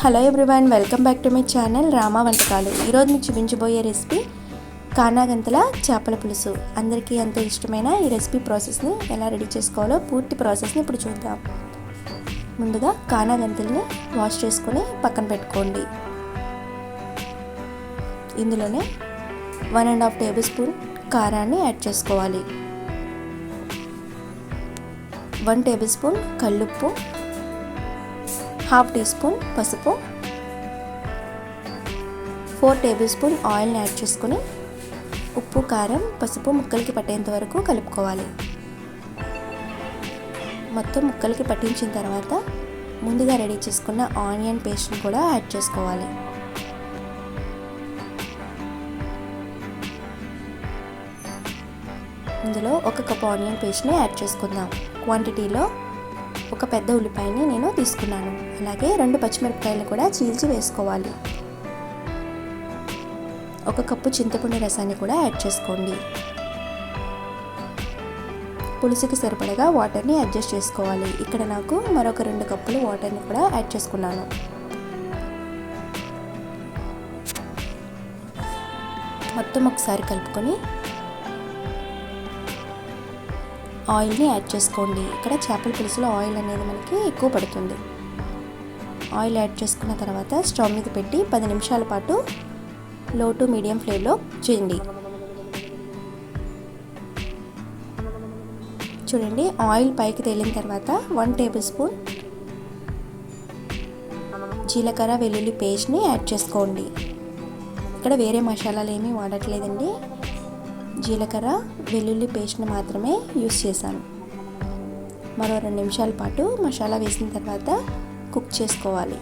Hello everyone welcome back to my channel Rama వంటకాలు ఈరోజు మీకు చూపించబోయే రెసిపీ కానాగంతల చేపల పులుసు. అందరికీ ఎంతో ఇష్టమైన ఈ రెసిపీ ప్రాసెస్ని ఎలా రెడీ చేసుకోవాలో పూర్తి ప్రాసెస్ని ఇప్పుడు చూద్దాం. ముందుగా కానాగంతల్ని వాష్ చేసుకొని పక్కన పెట్టుకోండి. ఇందులోనే one and half table spoon కారాన్ని యాడ్ చేసుకోవాలి. వన్ టేబుల్ స్పూన్ కల్లుప్పు హాఫ్ టీ స్పూన్ పసుపు ఫోర్ టేబుల్ స్పూన్ ఆయిల్ని యాడ్ చేసుకుని ఉప్పు కారం పసుపు ముక్కలకి పట్టేంత వరకు కలుపుకోవాలి. మొత్తం ముక్కలకి పట్టించిన తర్వాత ముందుగా రెడీ చేసుకున్న ఆనియన్ పేస్ట్ని కూడా యాడ్ చేసుకోవాలి. ఇందులో ఒక కప్ ఆనియన్ పేస్ట్ని యాడ్ చేసుకుందాం. క్వాంటిటీలో ఒక పెద్ద ఉల్లిపాయని నేను తీసుకున్నాను. అలాగే రెండు పచ్చిమిరపకాయలు కూడా చీల్చి వేసుకోవాలి. ఒక కప్పు చింతపండు రసాన్ని కూడా యాడ్ చేసుకోండి. పులుసుకి సరిపడగా వాటర్ని అడ్జస్ట్ చేసుకోవాలి. ఇక్కడ నాకు మరొక రెండు కప్పులు వాటర్ని కూడా యాడ్ చేసుకున్నాను. మొత్తం ఒకసారి కలుపుకొని ఆయిల్ని యాడ్ చేసుకోండి. ఇక్కడ చేపల పులుసులో ఆయిల్ అనేది మనకి ఎక్కువ పడుతుంది. ఆయిల్ యాడ్ చేసుకున్న తర్వాత స్టవ్ మీద పెట్టి పది నిమిషాల పాటు లో టు మీడియం ఫ్లేమ్లో చేయండి. చూడండి ఆయిల్ పైకి తేలిన తర్వాత వన్ టేబుల్ స్పూన్ జీలకర్ర వెల్లుల్లి పేస్ట్ని యాడ్ చేసుకోండి. ఇక్కడ వేరే మసాలాలు ఏమీ వాడట్లేదండి. జీలకర్ర వెల్లుల్లి పేస్ట్ని మాత్రమే యూస్ చేశాను. మరో రెండు నిమిషాల పాటు మసాలా వేసిన తర్వాత కుక్ చేసుకోవాలి.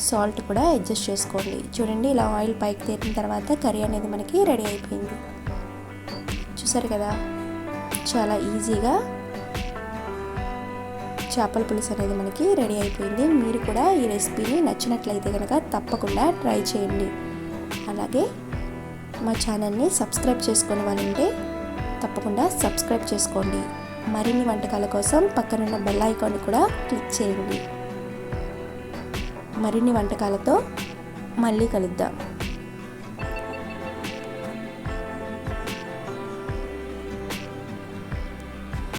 సాల్ట్ కూడా అడ్జస్ట్ చేసుకోండి. చూడండి ఇలా ఆయిల్ పైకి తేరిన తర్వాత కర్రీ అనేది మనకి రెడీ అయిపోయింది. చూసారు కదా చాలా ఈజీగా చేపల పులుసు అనేది మనకి రెడీ అయిపోయింది. మీరు కూడా ఈ రెసిపీని నచ్చినట్లయితే కనుక తప్పకుండా ట్రై చేయండి. అలాగే మా ఛానల్ని సబ్స్క్రైబ్ చేసుకుని వాళ్ళంటే తప్పకుండా సబ్స్క్రైబ్ చేసుకోండి. మరిన్ని వంటకాల కోసం పక్కనున్న బెల్ ఐకాన్ని కూడా క్లిక్ చేయండి. మరిన్ని వంటకాలతో మళ్ళీ కలుద్దాం.